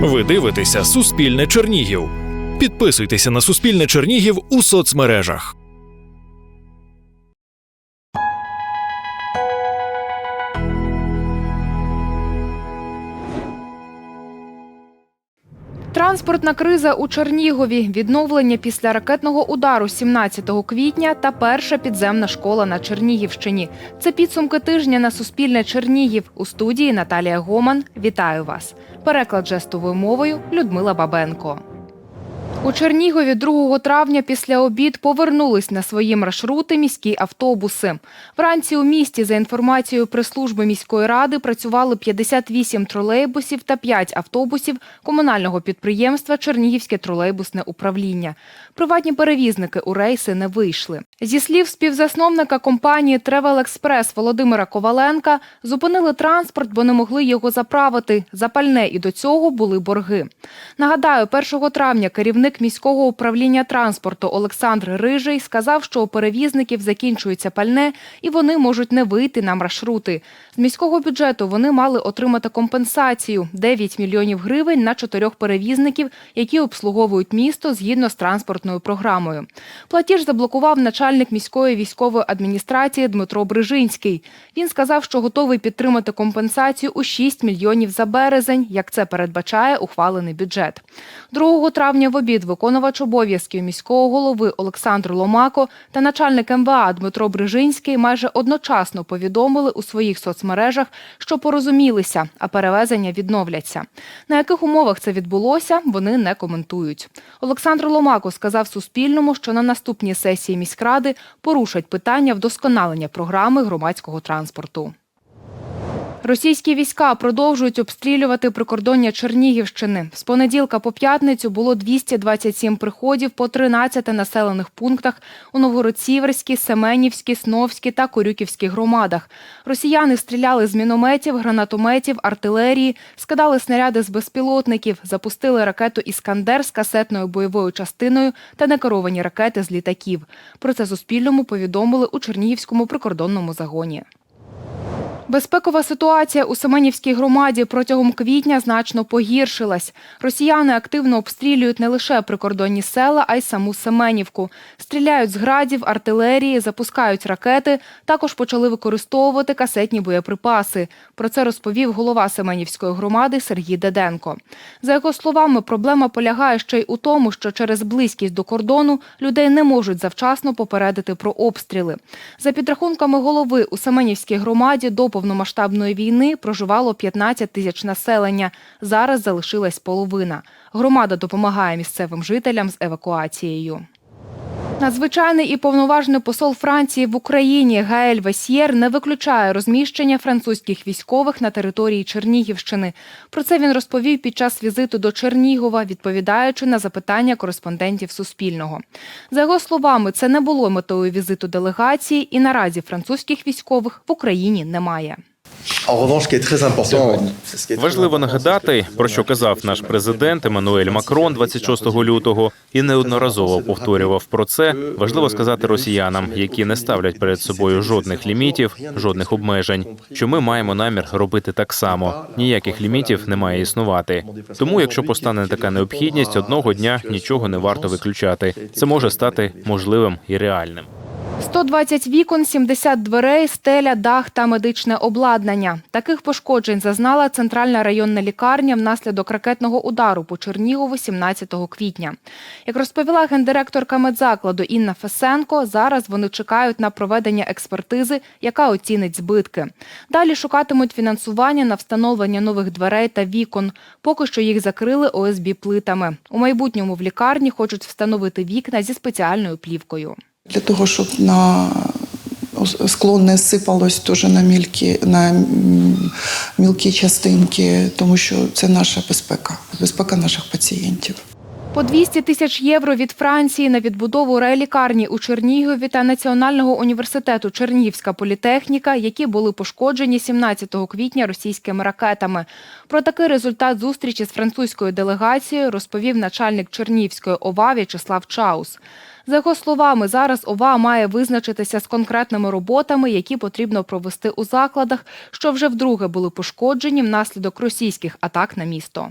Ви дивитеся Суспільне Чернігів. Підписуйтеся на Суспільне Чернігів у соцмережах. Транспортна криза у Чернігові, відновлення після ракетного удару 17 квітня та перша підземна школа на Чернігівщині. Це підсумки тижня на Суспільне Чернігів. У студії Наталія Гоман. Вітаю вас. Переклад жестовою мовою Людмила Бабенко. У Чернігові 2 травня після обід повернулись на свої маршрути міські автобуси. Вранці у місті, за інформацією прес-служби міської ради, працювали 58 тролейбусів та 5 автобусів комунального підприємства Чернігівське тролейбусне управління. Приватні перевізники у рейси не вийшли. Зі слів співзасновника компанії Travel Express Володимира Коваленка, зупинили транспорт, бо не могли його заправити. Запальне і до цього були борги. Нагадаю, 1 травня керівник міського управління транспорту Олександр Рижий сказав, що у перевізників закінчується пальне і вони можуть не вийти на маршрути. З міського бюджету вони мали отримати компенсацію – 9 мільйонів гривень на чотирьох перевізників, які обслуговують місто згідно з транспортною програмою. Платіж заблокував начальник міської військової адміністрації Дмитро Брижинський. Він сказав, що готовий підтримати компенсацію у 6 мільйонів за березень, як це передбачає ухвалений бюджет. 2 травня в обід виконувач обов'язків міського голови Олександр Ломако та начальник МВА Дмитро Брижинський майже одночасно повідомили у своїх соцмережах, що порозумілися, а перевезення відновляться. На яких умовах це відбулося, вони не коментують. Олександр Ломако сказав Суспільному, що на наступній сесії міськради порушать питання вдосконалення програми громадського транспорту. Російські війська продовжують обстрілювати прикордоння Чернігівщини. З понеділка по п'ятницю було 227 приходів по 13 населених пунктах у Новгород-Сіверській, Семенівській, Сновській та Корюківській громадах. Росіяни стріляли з мінометів, гранатометів, артилерії, скидали снаряди з безпілотників, запустили ракету «Іскандер» з касетною бойовою частиною та некеровані ракети з літаків. Про це Суспільному повідомили у Чернігівському прикордонному загоні. Безпекова ситуація у Семенівській громаді протягом квітня значно погіршилась. Росіяни активно обстрілюють не лише прикордонні села, а й саму Семенівку. Стріляють з градів, артилерії, запускають ракети. Також почали використовувати касетні боєприпаси. Про це розповів голова Семенівської громади Сергій Деденко. За його словами, проблема полягає ще й у тому, що через близькість до кордону людей не можуть завчасно попередити про обстріли. За підрахунками голови у Семенівській громаді до повномасштабної війни проживало 15 тисяч населення. Зараз залишилась половина. Громада допомагає місцевим жителям з евакуацією. Надзвичайний і повноважний посол Франції в Україні Гаель Весьєр не виключає розміщення французьких військових на території Чернігівщини. Про це він розповів під час візиту до Чернігова, відповідаючи на запитання кореспондентів Суспільного. За його словами, це не було метою візиту делегації, і наразі французьких військових в Україні немає. Важливо нагадати, про що казав наш президент Еммануель Макрон 26 лютого і неодноразово повторював про це. Важливо сказати росіянам, які не ставлять перед собою жодних лімітів, жодних обмежень, що ми маємо намір робити так само. Ніяких лімітів не має існувати. Тому, якщо постане така необхідність, одного дня нічого не варто виключати. Це може стати можливим і реальним. 120 вікон, 70 дверей, стеля, дах та медичне обладнання. Таких пошкоджень зазнала центральна районна лікарня внаслідок ракетного удару по Чернігову 17 квітня. Як розповіла гендиректорка медзакладу Інна Фесенко, зараз вони чекають на проведення експертизи, яка оцінить збитки. Далі шукатимуть фінансування на встановлення нових дверей та вікон. Поки що їх закрили ОСБ плитами. У майбутньому в лікарні хочуть встановити вікна зі спеціальною плівкою. Для того, щоб на скло не сипалось теж на мількі, на мілкі частинки, тому що це наша безпека, безпека наших пацієнтів. По 200 тисяч євро від Франції на відбудову реалікарні у Чернігові та Національного університету Чернігівська політехніка, які були пошкоджені 17 квітня російськими ракетами. Про такий результат зустрічі з французькою делегацією розповів начальник Чернігівської ОВА В'ячеслав Чаус. За його словами, зараз ОВА має визначитися з конкретними роботами, які потрібно провести у закладах, що вже вдруге були пошкоджені внаслідок російських атак на місто.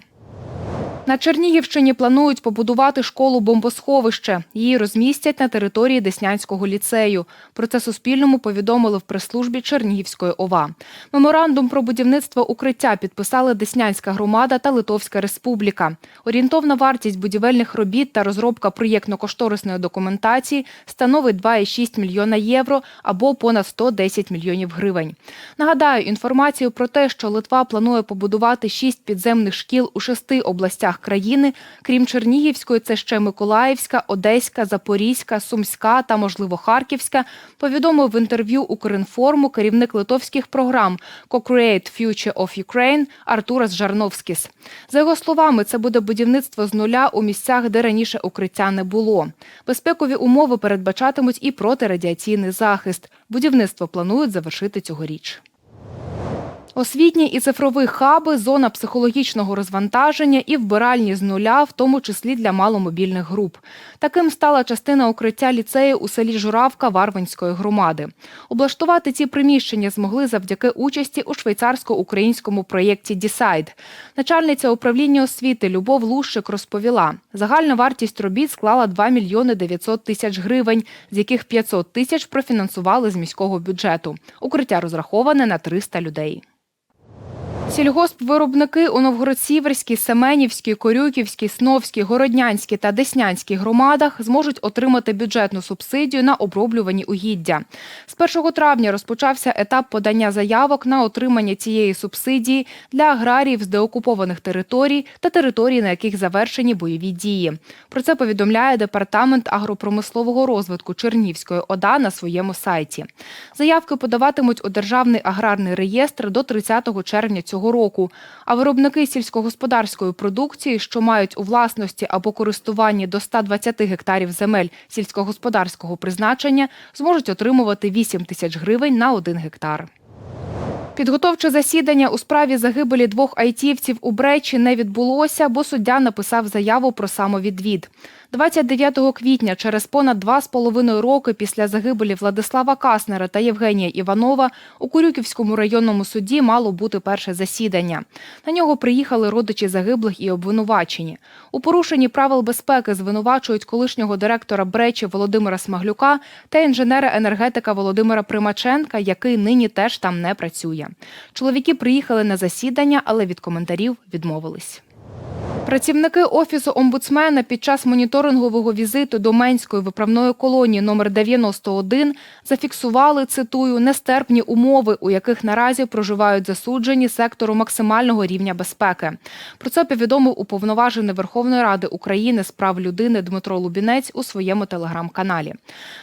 На Чернігівщині планують побудувати школу бомбосховище. Її розмістять на території Деснянського ліцею. Про це Суспільному повідомили в прес-службі Чернігівської ОВА. Меморандум про будівництво укриття підписали Деснянська громада та Литовська Республіка. Орієнтовна вартість будівельних робіт та розробка проєктно-кошторисної документації становить 2,6 мільйона євро або понад 110 мільйонів гривень. Нагадаю, інформацію про те, що Литва планує побудувати шість підземних шкіл у шести областях країни, крім Чернігівської, це ще Миколаївська, Одеська, Запорізька, Сумська та, можливо, Харківська, повідомив в інтерв'ю Укрінформу керівник литовських програм Co-Create Future of Ukraine Артурас Жарновскіс. За його словами, це буде будівництво з нуля у місцях, де раніше укриття не було. Безпекові умови передбачатимуть і протирадіаційний захист. Будівництво планують завершити цьогоріч. Освітні і цифрові хаби, зона психологічного розвантаження і вбиральні з нуля, в тому числі для маломобільних груп. Таким стала частина укриття ліцею у селі Журавка Варвинської громади. Облаштувати ці приміщення змогли завдяки участі у швейцарсько-українському проєкті «Дісайд». Начальниця управління освіти Любов Лущик розповіла, загальна вартість робіт склала 2 мільйони 900 тисяч гривень, з яких 500 тисяч профінансували з міського бюджету. Укриття розраховане на 300 людей. Сільгоспвиробники у Новгород-Сіверській, Семенівській, Корюківській, Сновській, Городнянській та Деснянській громадах зможуть отримати бюджетну субсидію на оброблювані угіддя. З 1 травня розпочався етап подання заявок на отримання цієї субсидії для аграріїв з деокупованих територій та територій, на яких завершені бойові дії. Про це повідомляє департамент агропромислового розвитку Чернівської ОДА на своєму сайті. Заявки подаватимуть у Державний аграрний реєстр до 30 червня цього року. А виробники сільськогосподарської продукції, що мають у власності або користуванні до 120 гектарів земель сільськогосподарського призначення, зможуть отримувати 8 тисяч гривень на один гектар. Підготовче засідання у справі загибелі двох айтівців у Бречі не відбулося, бо суддя написав заяву про самовідвід. 29 квітня, через понад два з половиною роки після загибелі Владислава Каснера та Євгенія Іванова, у Курюківському районному суді мало бути перше засідання. На нього приїхали родичі загиблих і обвинувачені. У порушенні правил безпеки звинувачують колишнього директора Бречі Володимира Смаглюка та інженера-енергетика Володимира Примаченка, який нині теж там не працює. Чоловіки приїхали на засідання, але від коментарів відмовились. Працівники офісу омбудсмена під час моніторингового візиту до Менської виправної колонії номер 91 зафіксували, цитую, нестерпні умови, у яких наразі проживають засуджені сектору максимального рівня безпеки. Про це повідомив уповноважений Верховної Ради України з прав людини Дмитро Лубінець у своєму телеграм-каналі.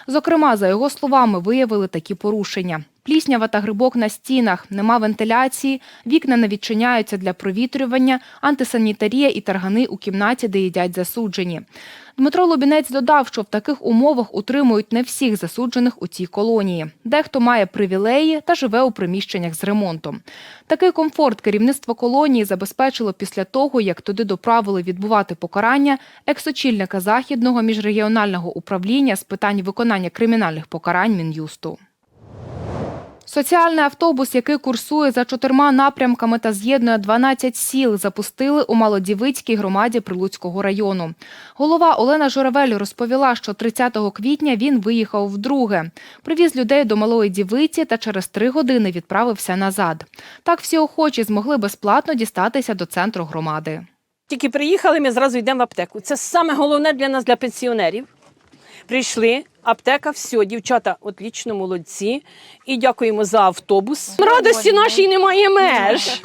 Зокрема, за його словами, виявили такі порушення. Пліснява та грибок на стінах, нема вентиляції, вікна не відчиняються для провітрювання, антисанітарія і таргани у кімнаті, де їдять засуджені. Дмитро Лобінець додав, що в таких умовах утримують не всіх засуджених у цій колонії. Дехто має привілеї та живе у приміщеннях з ремонтом. Такий комфорт керівництво колонії забезпечило після того, як туди доправили відбувати покарання екс-очільника Західного міжрегіонального управління з питань виконання кримінальних покарань Мін'юсту. Соціальний автобус, який курсує за чотирма напрямками та з'єднує 12 сіл, запустили у Малодівицькій громаді Прилуцького району. Голова Олена Журавель розповіла, що 30 квітня він виїхав вдруге. Привіз людей до Малої Дівиці та через три години відправився назад. Так всі охочі змогли безплатно дістатися до центру громади. Тільки приїхали, ми зразу йдемо в аптеку. Це саме головне для нас, для пенсіонерів. Прийшли, аптека, все, дівчата, отлічно, молодці. І дякуємо за автобус. Радості нашій немає меж.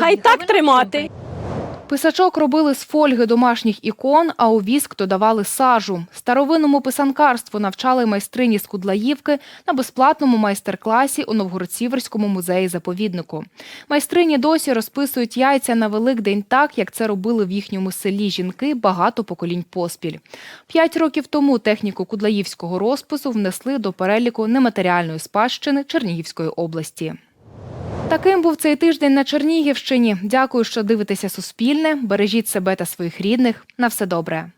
Хай так тримати. Писачок робили з фольги домашніх ікон, а у віск додавали сажу. Старовинному писанкарству навчали майстрині з Кудлаївки на безплатному майстер-класі у Новгород-Сіверському музеї-заповіднику. Майстрині досі розписують яйця на Великдень так, як це робили в їхньому селі жінки багато поколінь поспіль. П'ять років тому техніку кудлаївського розпису внесли до переліку нематеріальної спадщини Чернігівської області. Таким був цей тиждень на Чернігівщині. Дякую, що дивитеся Суспільне. Бережіть себе та своїх рідних. На все добре.